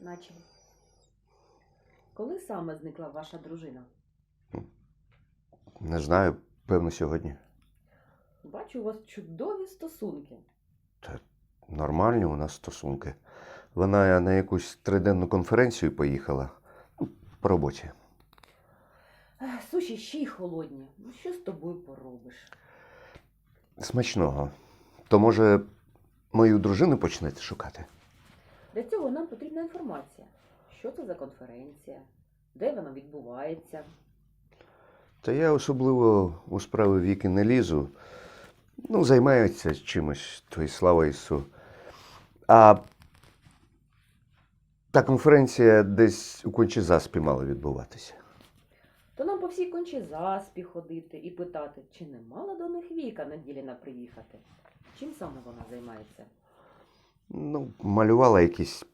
Наче. Коли саме зникла ваша дружина? Не знаю, певно, сьогодні. Бачу, у вас чудові стосунки. Нормальні у нас стосунки. Вона на якусь триденну конференцію поїхала по роботі. Суші ще й холодні. Ну що з тобою поробиш? Смачного. То, може, мою дружину почнете шукати? Для цього нам потрібна інформація. Що це за конференція? Де вона відбувається? Та я особливо у справи віки не лізу. Ну, займаються чимось, то й слава Ісу. А та конференція десь у Кончезаспі мала відбуватися. То нам по всій кончі заспі ходити і питати, чи не мала до них віка Наділіна приїхати? Чим саме вона займається? Ну, малювала якісь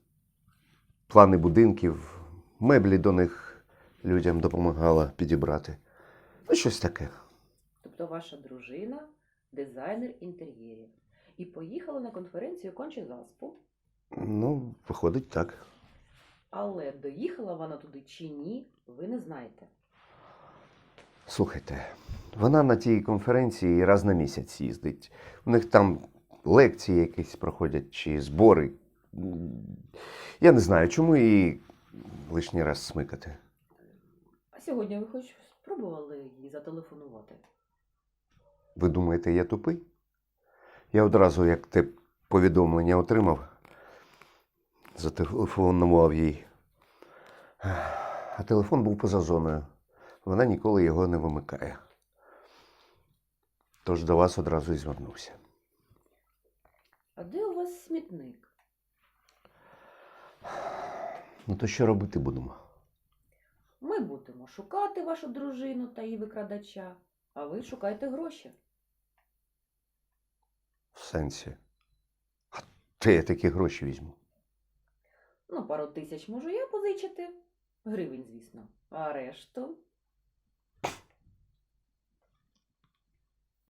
плани будинків, меблі до них людям допомагала підібрати. Ну, щось таке. Тобто ваша дружина дизайнер інтер'єрів. І поїхала на конференцію конче заспу. Ну, виходить так. Але доїхала вона туди чи ні, ви не знаєте. Слухайте, вона на тій конференції раз на місяць їздить. У них там лекції якісь проходять чи збори. Я не знаю, чому її лишній раз смикати. А сьогодні ви хоч спробували їй зателефонувати? Ви думаєте, я тупий? Я одразу, як те повідомлення отримав, зателефонував їй. А телефон був поза зоною. Вона ніколи його не вимикає. Тож до вас одразу і звернувся. А де у вас смітник? Ну то що робити будемо? Ми будемо шукати вашу дружину та її викрадача, а ви шукайте гроші. В сенсі. А де я такі гроші візьму? Ну, пару тисяч можу я позичити. Гривень, звісно. А решту